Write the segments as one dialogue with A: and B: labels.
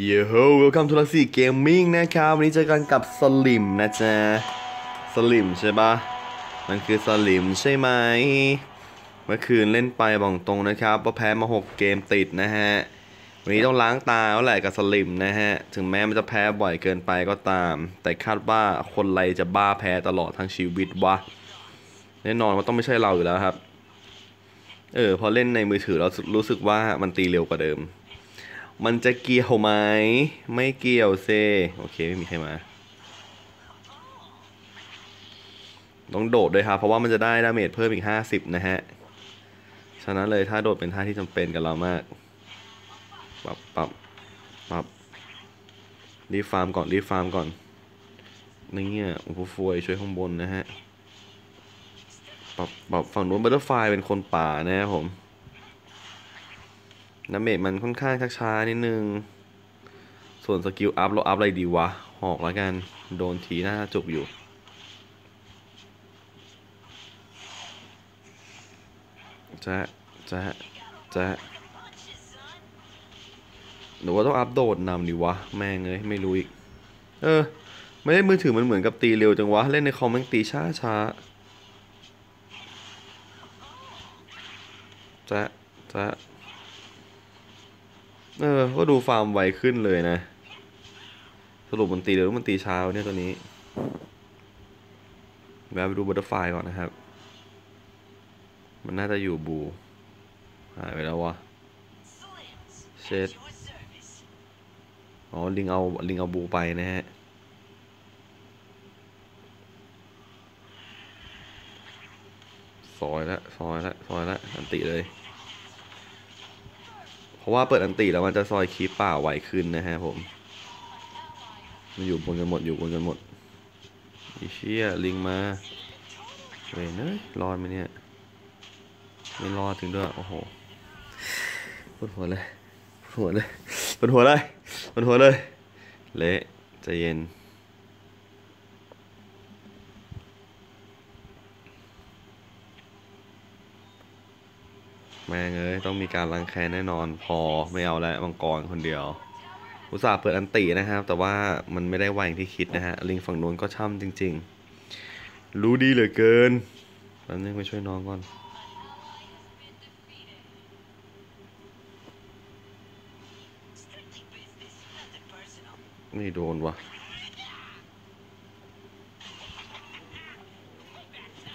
A: เย้โฮ welcome to Luxy Gaming นะครับ วันนี้เจอกันกับสลิมนะจ๊ะสลิมใช่ปะมันคือสลิมใช่ไหม เมื่อคืนเล่นไปบอกตรงนะครับว่าแพ้มา 6 เกมติดนะฮะ วันนี้ต้องล้างตาแล้วแหละกับสลิมนะฮะ ถึงแม้มันจะแพ้บ่อยเกินไปก็ตาม แต่คาดว่าคนไรจะบ้าแพ้ตลอดทั้งชีวิตวะ แน่นอนว่าต้องไม่ใช่เราอยู่แล้วครับ เออพอเล่นในมือถือเรารู้สึกว่ามันตีเร็วกว่าเดิม มันจะเกี่ยวไหม ไม่เกี่ยวเซ โอเค ไม่มีใครมา ต้องโดดด้วยครับ เพราะว่ามันจะได้ดาเมจเพิ่มอีก 50 นะฮะ ฉะนั้นเลยถ้าโดดเป็นท่าที่จำเป็นกับเรามากปรับปรับปรับรีฟาร์มก่อน รีฟาร์มก่อน นี่เงี้ยโอ้โหฟวยช่วยข้างบนนะฮะปรับปรับฝั่งนู้นบัตเตอร์ไฟเป็นคนป่านะครับผม น้ำเมจมันค่อนข้างช้าๆนิดนึง ส่วนสกิลอัพเราอัพอะไรดีวะ หอกแล้วกัน โดนทีหน้าจุกอยู่ จะจะจะหรือว่าต้องอัพโดดนำดีวะ แม่งเลยไม่รู้อีก เออ ไม่ได้มือถือมันเหมือนกับตีเร็วจังวะ เล่นในคอมม่งตีช้าช้าจะจะ เออ ก็ดูฟาร์มไวขึ้นเลยนะ สรุปมันตีเร็วหรือมันตีเช้าเนี่ยตัวนี้แวะไปดูบัตเตอร์ไฟก่อนนะครับ มันน่าจะอยู่บู หายไปแล้ววะ เช็ด อ๋อ ลิงเอา ลิงเอาบูไปนะฮะ ซอยละ ซอยละ ซอยละ อันติเลย เพราะว่าเปิดอันติแล้วมันจะซอยคีปป่าไวขึ้นนะฮะผมมันอยู่บนกันหมดอยู่บนกันหมดอีเชี่ยลิงมาเว้ยเนยรอดไหมเนี่ยไม่รอดถึงด้วยโอ้โหปวดหัวเลยปวดหัวเลยปวดหัวเลยปวดหัวเลยเละใจเย็น แม่งเอ้ยต้องมีการรังแคแน่นอนพอไม่เอาแล้วมังกรคนเดียวอุตส่าห์เปิดอันตินะครับ แต่ว่ามันไม่ได้ไวอย่างที่คิดนะฮะลิงฝั่งนู้นก็ช่ำจริง ๆ รู้ดีเหลือเกินแป๊บนึงไปช่วยน้องก่อนไม่โดนวะ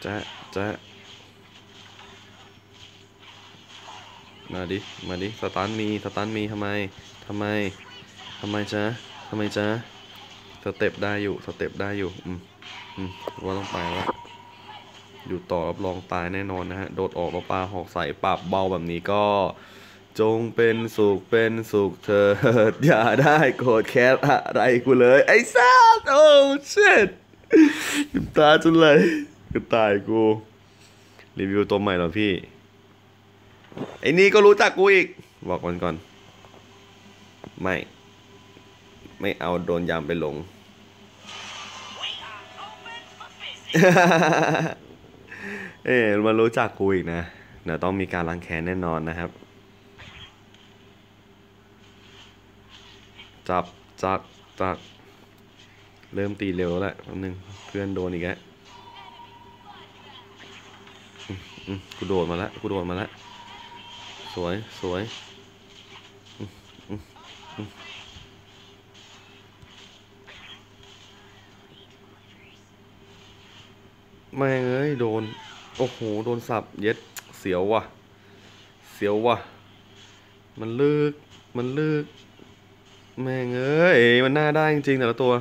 A: จะจะ มาดิ มาดิ สตันมี สตันมีทำไมทำไมทำไมจ๊ะทำไมจ๊ะสเต็ปได้อยู่ สเต็ปได้อยู่ อืม อืม ว่าต้องไปแล้ว อยู่ต่อรับรองตายแน่นอนนะฮะ โดดออกมาปลาหอกใส่ปรับเบาแบบนี้ก็ จงเป็นสุขเป็นสุขเถิดอย่าได้โกรธแค้นอะไรกูเลย ไอ้สัสโอ้เชิดตาจนไหลก็ตายกู รีวิวตัวใหม่เหรอพี่ ไอ้นี่ก็รู้จักกูอีก บอกมันก่อน ไม่ ไม่เอาโดนยามไปหลง เอ๊มันรู้จักกูอีกนะเดี๋ยวต้องมีการรังแค้นแน่นอนนะครับ จับจักจักเริ่มตีเร็วแล้วแป๊บนึงเพื่อนโดนอีกแล้วกูโดดมาแล้วกูโดดมาแล้ว วยสวยแม่งเอ้ยโดน โอ้โห โดนสับเย็ดเสียวว่ะ เสียวว่ะ มันลึก มันลึก แม่งเอ้ย มันน่าได้จริงๆแต่ละตัว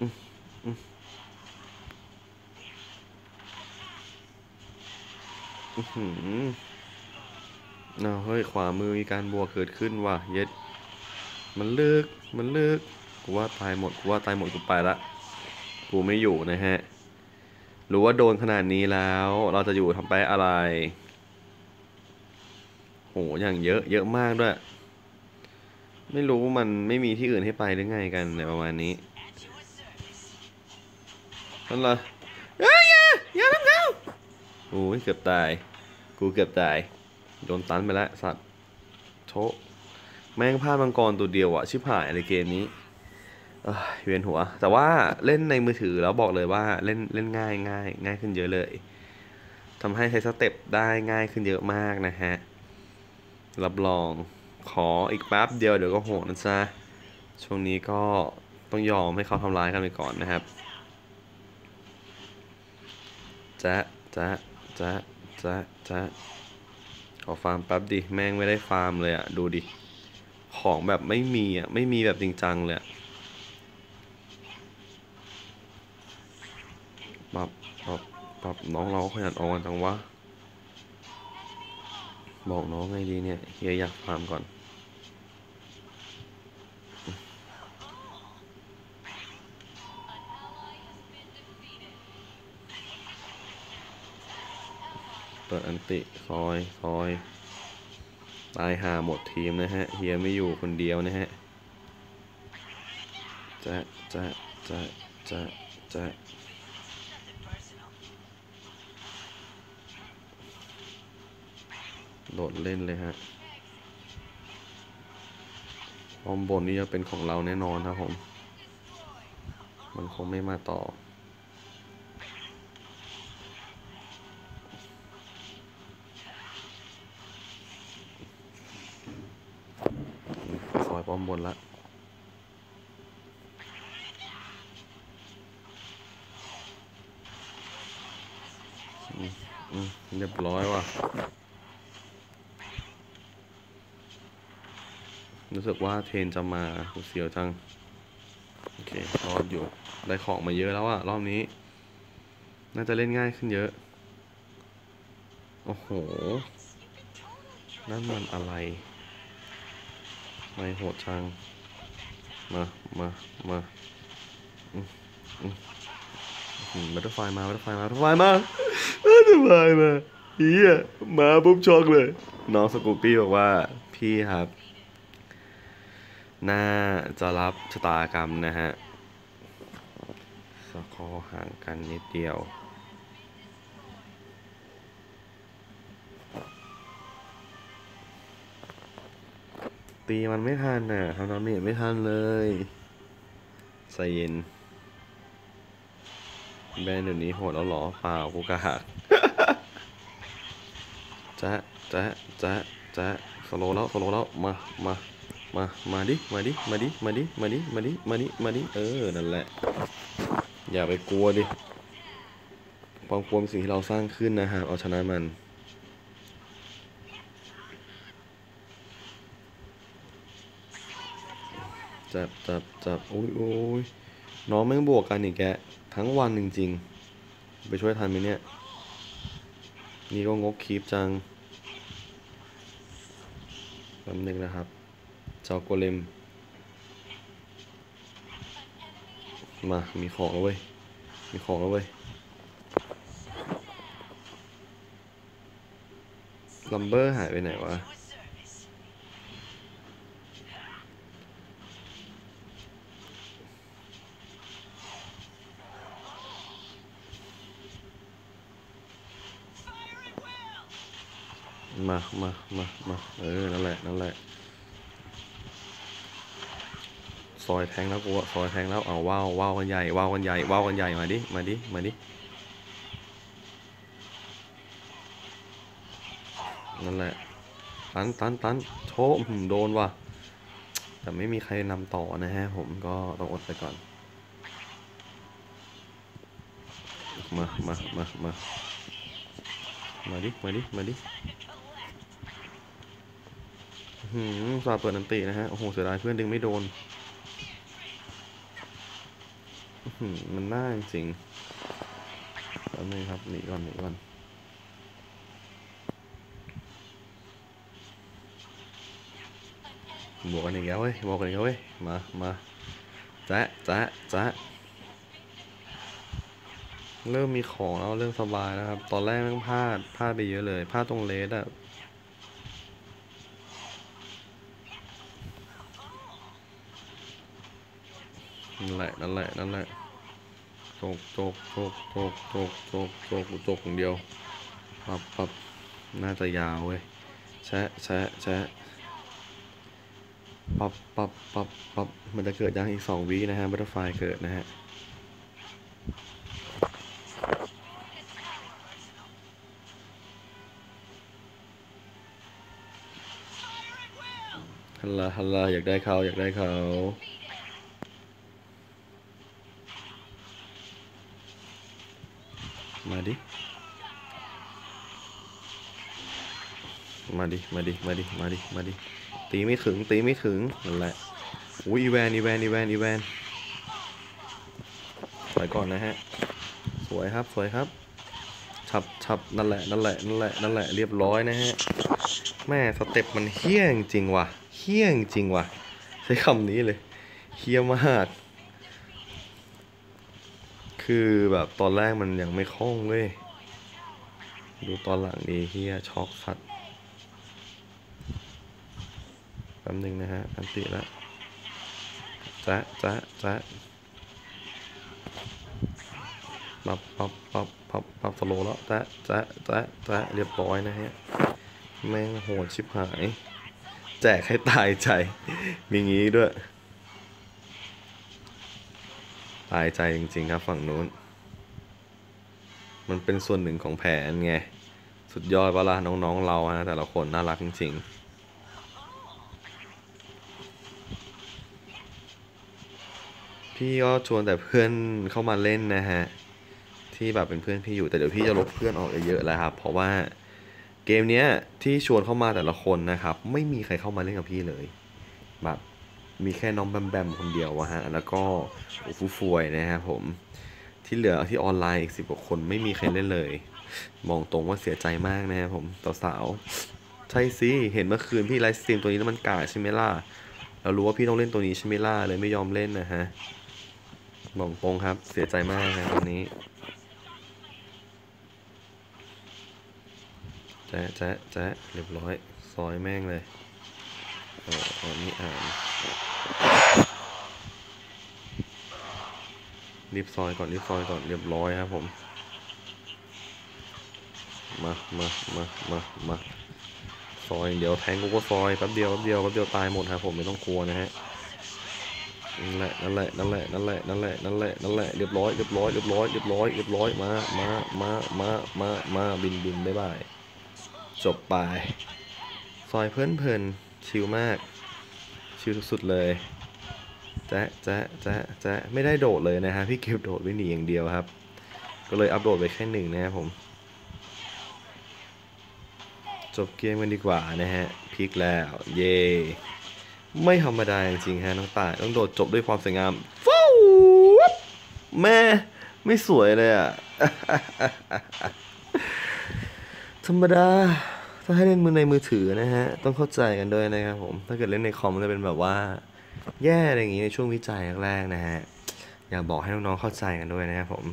A: อืมอืมอื้อหือ น่าเฮ้ยขวามือมีการบวกเกิดขึ้นว่ะเย็ด มันลึกมันลึกกูว่าตายหมดกูว่าตายหมดกูไปละกูไม่อยู่นะฮะรู้ว่าโดนขนาดนี้แล้ว เราจะอยู่ทำไปอะไรโหอย่างเยอะเยอะมากด้วย ไม่รู้มันไม่มีที่อื่นให้ไปหรือไงกันในประมาณนี้นั่นเหรอเอ้ยอย่าอย่าทำเขาโอ้ยเกือบตาย กูเกือบตาย โดนตันไปแล้วสัตว์โชแม่งพลาดมังกรตัวเดียวอะชิบหายอะไรเกมนี้เอ้ยเวียนหัว แต่ว่าเล่นในมือถือแล้วบอกเลยว่าเล่นเล่นง่ายง่ายง่ายขึ้นเยอะเลยทำให้ใช้สเต็ปได้ง่ายขึ้นเยอะมากนะฮะ รับรองขออีกแป๊บเดียวเดี๋ยวก็โหดนะจ๊ะ ช่วงนี้ก็ต้องยอมให้เขาทำร้ายกันไปก่อนนะครับจ๊ะจ๊ะจ๊ะจ๊ะจ๊ะ ขอฟาร์มแป๊บดิแม่งไม่ได้ฟาร์มเลยอะดูดิ ของแบบไม่มีอะไม่มีแบบจริงจังเลยอะปรับปับปับน้องเราขยันออกกันจังวะ บอกน้องไงดีเนี่ยเฮียอยากฟาร์มก่อน ดอันติซอยซอยตายหาหมดทีมนะฮะเฮียไม่อยู่คนเดียวนะฮะจะจะจะจะจะโดดเล่นเลยฮะป้อมบนนี่จะเป็นของเราแน่นอนครับผม มันคงไม่มาต่อ ซอยป้อมบนละอืมอืม เรียบร้อยว่ะ รู้สึกว่าเทรนจะมาเสียวจัง โอเครอดอยู่ ได้ของมาเยอะแล้วอะรอบนี้ น่าจะเล่นง่ายขึ้นเยอะ โอ้โห นั่นมันอะไร ไม่โหดจัง มา มา มาอืมอืมอืมบัตเตอร์ไฟมา บัตเตอร์ไฟมา บัตเตอร์ไฟมา บัตเตอร์ไฟมาเฮียมาปุ๊บช็อกเลย น้องสกูปปี้บอกว่าพี่ครับ น่าจะรับชะตากรรมนะฮะสกอห่างกันนิดเดียวตีมันไม่ทันน่ะทำดาเมจไม่ทันเลยใจเย็น แบนเดี๋ยวนี้โหดแล้วหรอเปล่ากูกะหัก จ๊ะจ๊ะจ๊ะจ๊ะสโลแล้วสโลแล้วมามามามาดิมาดิมาดิมาดิมาดิมาดิมาดิมาดิเออนั่นแหละ อย่าไปกลัวดิความกลัวเป็นสิ่งที่เราสร้างขึ้นนะครับเอาชนะมันจับจับจับโอ้ยโอ้ยน้องแม่งบวกกันอีกแกทั้งวันจริงๆ ไปช่วยทันไหมเนี่ย นี่ก็งกคีปจังแป๊บนึงนะครับเจ้าโกเลม มา มีของแล้วเว้ย มีของแล้วเว้ยลัมเบอร์หายไปไหนวะ มามามามาเออ นั่นแหละ นั่นแหละ ซอยแทงแล้วกูอะซอยแทงแล้ว เอาว้าวว้าวกันใหญ่ว้าวกันใหญ่ว้าวกันใหญ่ มาดิ มาดิ มาดิ นั่นแหละ ตันตันตันโชว์โดนว่ะ แต่ไม่มีใครนำต่อนะฮะ ผมก็ต้องอดไปก่อน มามามามามาดิ มาดิ มาดิ หืมสาเปิดนันตินะฮะ โอ้โห เสียดายเพื่อนดึงไม่โดนหือมันน่าจริงๆแป๊บนึงครับ หนีก่อน หนีก่อนบวกกันอีกแล้วเว้ยบวกกันอีกแล้วเว้ย มา มาจ๊ะจ๊ะจ๊ะเริ่มมีของแล้วเริ่มสบายแล้วครับ ตอนแรกแม่งพลาด พลาดไปเยอะเลย พลาดตรงเลสอะ นั่นแหละนั่นแหละนั่นแหละโจกโจกโจกโจกโจกโจกโจกกูโจกอย่างเดียวปับปับน่าจะยาวเว้ยแชะแชะแชะปับปับปับปับมันจะเกิดยังอีกสองวินะฮะบัตเตอร์ไฟเกิดนะฮะฮัลโหลฮัลโหลอยากได้เขาอยากได้เขา มาดิ มาดิ มาดิ มาดิ มาดิ มาดิ ตีไม่ถึง ตีไม่ถึง นั่นแหละ อุ้ยอีแวนอีแวนอีแวนอีแวนสวยก่อนนะฮะ สวยครับ สวยครับ ฉับฉับนั่นแหละ นั่นแหละ นั่นแหละ นั่นแหละ เรียบร้อยนะฮะ แม่สเต็ปมันเฮี้ยงจริงว่ะ เฮี้ยงจริงว่ะ ใช้คำนี้เลย เฮี้ยมาก คือแบบตอนแรกมันยังไม่คล่องเว้ย ดูตอนหลังดีเฮียช็อกสัตว์แป๊บนึงนะฮะ อันติละจ๊ะจ๊ะจ๊ะปับปับปับปับปับสโลแล้วจ๊ะจ๊ะจ๊ะจ๊ะเรียบร้อยนะฮะ แม่งโหดชิบหาย แจกให้ตายใจ มีงี้ด้วย ตายใจจริง ๆ ครับฝั่งนู้น มันเป็นส่วนหนึ่งของแผนไง สุดยอดเวลาน้องๆเราฮะแต่ละคนน่ารักจริง ๆพี่ก็ชวนแต่เพื่อนเข้ามาเล่นนะฮะ ที่แบบเป็นเพื่อนพี่อยู่แต่เดี๋ยวพี่จะลบเพื่อนออกเยอะๆแล้วครับ เพราะว่าเกมเนี้ยที่ชวนเข้ามาแต่ละคนนะครับ ไม่มีใครเข้ามาเล่นกับพี่เลยแบบ มีแค่น้องแบมแบมคนเดียววะฮะ แล้วก็ฟูฟวยนะครับผม ที่เหลือที่ออนไลน์อีกสิบกว่าคนไม่มีใครเล่นเลย มองตรงว่าเสียใจมากนะครับผมสาวๆใช่สิ เห็นเมื่อคืนพี่ไลฟ์สตรีมตัวนี้แล้วมันกาใช่ไหมล่ะ เรารู้ว่าพี่ต้องเล่นตัวนี้ใช่ไหมล่ะ เลยไม่ยอมเล่นนะฮะมองตรงครับเสียใจมากนะวันนี้แจ๊ะแจ๊ะแจ๊ะเรียบร้อย ซอยแม่งเลยอ๋ออันนี้อ่าน รีบซอยก่อนรีบซอยก่อนเรียบร้อยครับผม มามามามามาซอยเดียวแทงกูก็ซอยแป๊บเดียวแป๊บเดียวแป๊บเดียวตายหมดครับผมไม่ต้องกลัวนะฮะนั่นแหละนั่นแหละนั่นแหละนั่นแหละนั่นแหละนั่นแหละนั่นแหละเรียบร้อยเรียบร้อยเรียบร้อยเรียบร้อยเรียบร้อยมามามามามามาบินบินบ๊ายบายจบไปซอยเพลินเพลินชิลมาก ชิลสุดๆเลย จ๊ะจ๊ะจ๊ะจ๊ะไม่ได้โดดเลยนะฮะพี่เก็บโดดไว้หนีอย่างเดียวครับ ก็เลยอัพโหลดไปแค่หนึ่งนะครับผม จบเกมกันดีกว่านะฮะพลิกแล้ว เย่ไม่ธรรมดาจริงๆฮะน้องตายต้องโดดจบด้วยความสวยงามฟูแม่ไม่สวยเลยอะธรรมดาถ้าให้เล่นมือในมือถือนะฮะ ต้องเข้าใจกันด้วยนะครับผม ถ้าเกิดเล่นในคอมมันจะเป็นแบบว่า แย่อะไรอย่างงี้ในช่วงวิจัยแรกๆนะฮะอยากบอกให้น้องๆเข้าใจกันด้วยนะครับผม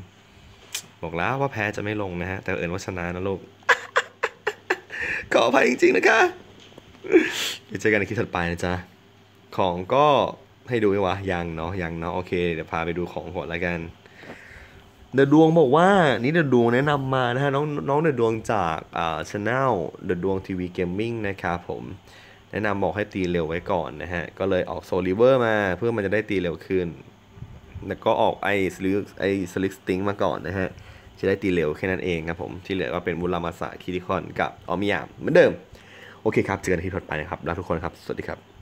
A: บอกแล้วว่าแพ้จะไม่ลงนะฮะแต่เอิญว่าชนะนะลูกขออภัยจริงๆนะคะเดี๋ยวเจอกันในคลิปถัดไปนะจ๊ะของก็ให้ดูไหมวะยังเนาะยังเนาะโอเคเดี๋ยวพาไปดูของก่อนละกันเดอะดวงบอกว่านี่เดอะดวงแนะนำมานะฮะน้องน้องเดอะดวงจากอ่าช anel เดอะดวงทีวีเกมมิ่งนะครับผม แนะนำบอกให้ตีเร็วไว้ก่อนนะฮะ ก็เลยออกโซลิเวอร์มาเพื่อมันจะได้ตีเร็วขึ้น แล้วก็ออกไอสลิกไอสลิกสติงมาก่อนนะฮะ จะได้ตีเร็วแค่นั้นเองครับผม ที่เหลือก็เป็นมูรามาสะคิริคอนกับออมิยามเหมือนเดิม โอเคครับ เจอกันที่ถัดไปนะครับลาทุกคนครับ สวัสดีครับ